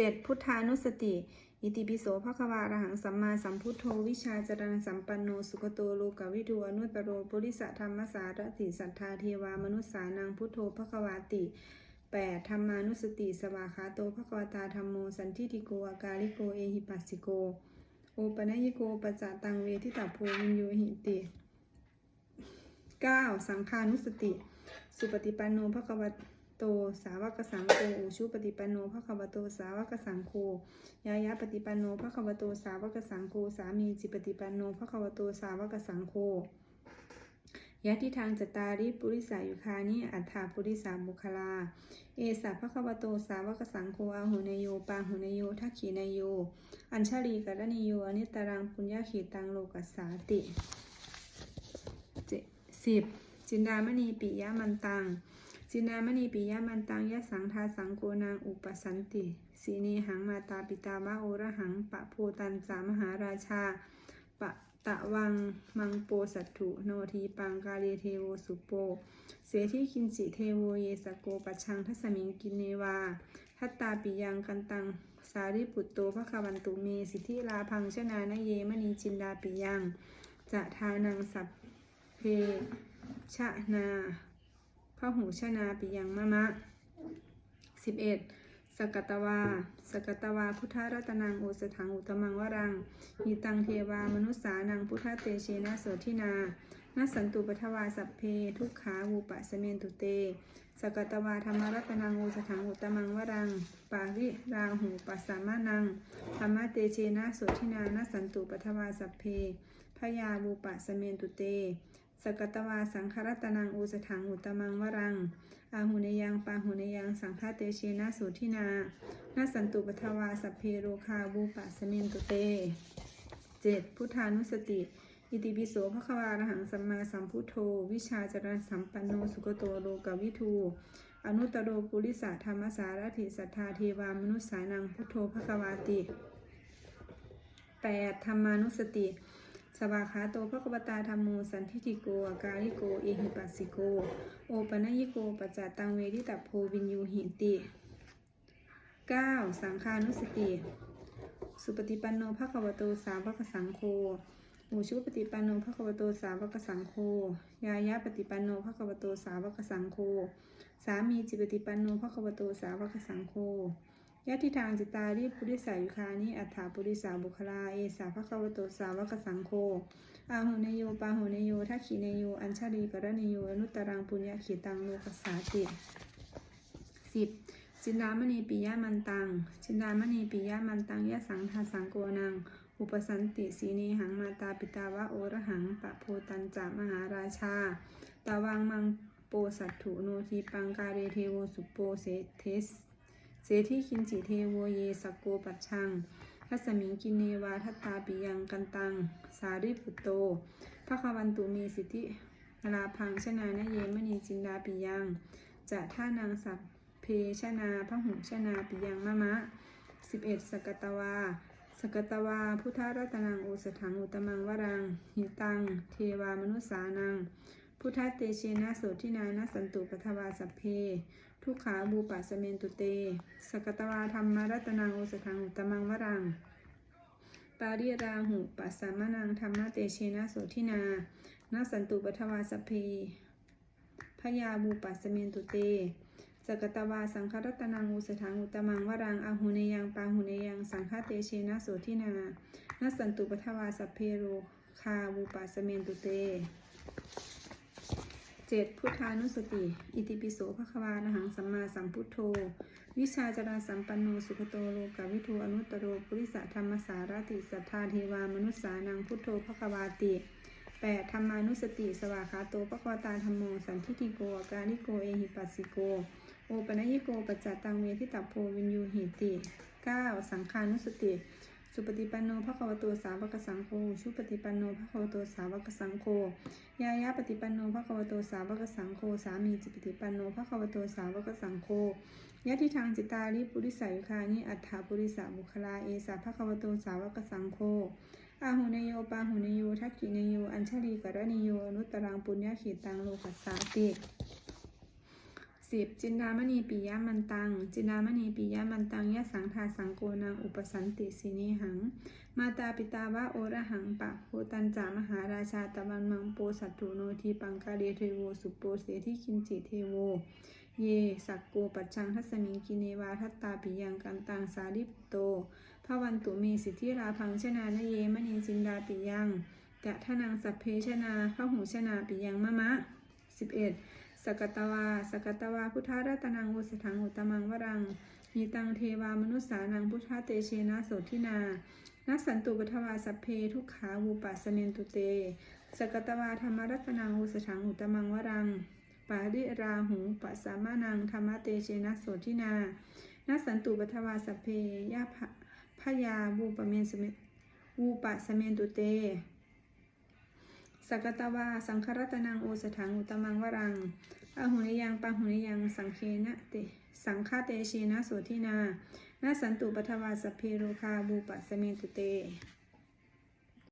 เจ็ดพุทธานุสติ อิติปิโสภควาอรหังสัมมาสัมพุทโธวิชาจารณสัมปันโนสุขโตโลกวิทูอนุตโรปุริสธรรมสารติสัทธาเทวามนุสสานังพุทโธภควาติ 8. ธรรมานุสติ สวากขาโตภควตาธรรมโมสันทิติโกอากาลิโกเอหิปัสสิโกโอปะนยิโกปัจจตังเวทิตาโพวินโยหิติ 9. สังฆานุสติ สุปฏิปันโนภคว โต สาวกสังโฆอุชุปฏิปันโนภควโต สาวกสังโฆยายะปฏิปันโนภควโต สาวกสังโฆสามีจิปฏิปันโนภควโต สาวกสังโฆยะทิทางจตาริปุริสายุคานิอัฏฐาปุริสาบุคลา เอสัพพะคะวะโต สาวกสังโฆอาหุเนโยปาหุเนโยทักขีเนโย อัญชลีกรณีโยอนิตรังปุญญาขีตังโลกัสสาติเจสิบจินดามณีปิยะมันตัง จินามณีปิยมันตังยะสังทาสังโกนางอุปสันติสีเนหังมาตาปิตาวะโอระหังปะโพตันสามหาราชาปะตะวังมังโปสัตถุโนทีปังกาเลเทโวสุโป เสที่คินจิเทโวเยสโกปัชังทัสมิงกินเนวาทัตตาปิยังกันตังสาริปุตโตภควันตุเมสิทธิลาพังชนานเยมณีจินดาปิยังจะทานังสัพเพชะนา พหูชนาปิยังมะมะ 11. สกตวา สกตวาพุทธรัตนังโอสถังอุตมังวรังหิตังเทวามนุสสานังพุทธเตเชนะโสทินานัสันตุปทวาสัพเพ ทุกขาวูปะสเมนตุเต สกตวาธรรมรัตนังโอสถังอุตมังวรัง ปาริราหูปัสสามานังธรรมเตเชนะโสทินานัสสันตุปทวาสัพเพพยาวูปะสเมนตุเต สกตวาสังครัตนังอุสถังอุตมังวรัง อาหุเนยังปาหุเนยังสังฆาเตเชนะสุทินานาสันตุปทวาสัพเพโรคาบูปะสมินตุเตเจ็ดพุทธานุสติ อิติปิโสภควารหังสัมมาสัมพุทโธ วิชาจารณสัมปันโนสุกโตโลกวิทู อนุตโรปุริสธรรมสารถิสัทธาเทวามนุสสานังพุทโธภควาติ 8. ธรรมานุสติ สวากขาโตภควตาธรรมโมสันทิติโกอากาลิโกเอหิปัสสิโก โอปะนยิโกปัจจตังเวทิตาโพวินยูหิติ 9. สังฆานุสติ สุปฏิปันโนภควโตสาวกสังโฆอุชุปฏิปันโนภควโตสาวกสังโฆ ยายะปฏิปันโนภควโตสาวกสังโฆ สามีจิปฏิปันโนภควโตสาวกสังโฆ ยะทิทางจิตาริปุริสายุคานิอัฏฐาปุริสาบุคลา เอสาภควโตสาวกสังโฆอาหุเนโยปาหุเนโยทักขีเนโย อัญชลีกรณีโยอนุตตรังปุญญาขีตังโลกสาติสิบจินดามณีปิยะมันตัง จินดามณีปิยะมันตังยะสังทาสังโกนัง อุปสันติสีเนหังมาตาปิตาวะโอระหังปะโพตันจามหาราชา ตาวังมังโปสัตถุโนทีปังกาเรเทโวสุโปเสเทส เสที่คินจิเทโวเยสกโกปัชชังทัสมิงกินเนวาทัตตาปิยังกันตัง สาริปุตโตภควันตุมีสิทธิลาพังชนานเยมณีจินดาปิยัง จะท่านางสัพเพชนาพระหุชนาปิยังมะมะ 11. สกตวา สกตวา พุทธรัตนังโอสถังอุตมังวรังหิตัง เทวามนุสสานัง พุทธเตเชนะโสทินานะสันตุปทวาสัพเพ ทุกขาบูปัสเมนตุเต สกตวาธรรมรัตนังโอสถังอุตมังวรัง ปาริราหุปัสสามานังธรรมเตเชนะโสทินานาสันตุปทวาสัพเพพยาบูปัสเมนตุเต สกตวาสังครัตนังอุสถังอุตมังวรังอาหุเนยังปาหุเนยังสังฆเตเชนะโสทินานาสันตุปทวาสัพเพโรคาบูปัสเมนตุเต เจ็ดพุทธานุสติ อิติปิโสภควานะหังสัมมาสัมพุทโธ วิชาจราสัมปันโนสุขโตโลกาวิทูอนุตตโรปุริสธรรมสารติสัทธาเทวามนุสสานังพุทโธภควาติ 8. ธรรมานุสติ สวากขาโตภควตาธรรมโม สันทิติโกอการิโก เอหิปัสสิโก โอปนยิโกปัจจตังเวทิตัพโพวินยูหิติ 9. สังฆานุสติ สุปฏิปันโนภควโตสาวกสังโฆ ชุปฏิปันโนภควโตสาวกสังโฆ ยายาปฏิปันโนภควโตสาวกสังโฆ สามีจิปฏิปันโนภควโตสาวกสังโฆยะทิทางจิตาริปุริสายุคานิอัฏฐาปุริสาบุคลาเอสาภควโตสาวกสังโฆอาหุเนโยปาหุเนโยทักขิเนโย อัญชลีกรณีโย อนุตตรังปุญญาขีตังโลกัสสาติ สิบจินดามณีปิยมันตัง จินดามณีปิยมันตังยะสังทาสังโกนังอุปสันติสินีหัง มาตาปิตาวะโอระหังปะโหตันจามหาราชาตะวันมังโปสัตถุโนทีปังกาเดเทโวสุโปเสทิคินจิเทโว เย สักโกปัจจังทัสมิงกิเนวาทัตตาปิยังกันตังสาริปโตภวันตุเมสิทธิราพังชนานเยมณีจินดาปิยังกะทนังสัพเพชนาพระหูชนาปิยังมะมะสิบเอ็ด สกตวา สกตวา พุทธรัตนังอุสถังอุตมังวรัง มีตังเทวามนุษสานังพุทธเตเชนะโสทินานัสสันตุปทวาสัพเพทุกขาวูปัสสเมนตุเต สกตวาธรรมรัตนังอุสถังอุตมังวรัง ปาริราหูปัสสามานังธรรมเตเชนะโสทินานัสสันตุปทวาสัพเพยะพยาวูปเมนสเมวูปะสเมนตุเต สกตวา สังครัตนางโอสถังอุตมังวรังอหุนิยังปะหุนิยัง สังเคนะเต สังฆาเตชีนะโสทินานาสันตุปทวาสเพโรคาบูปัสเมตุเต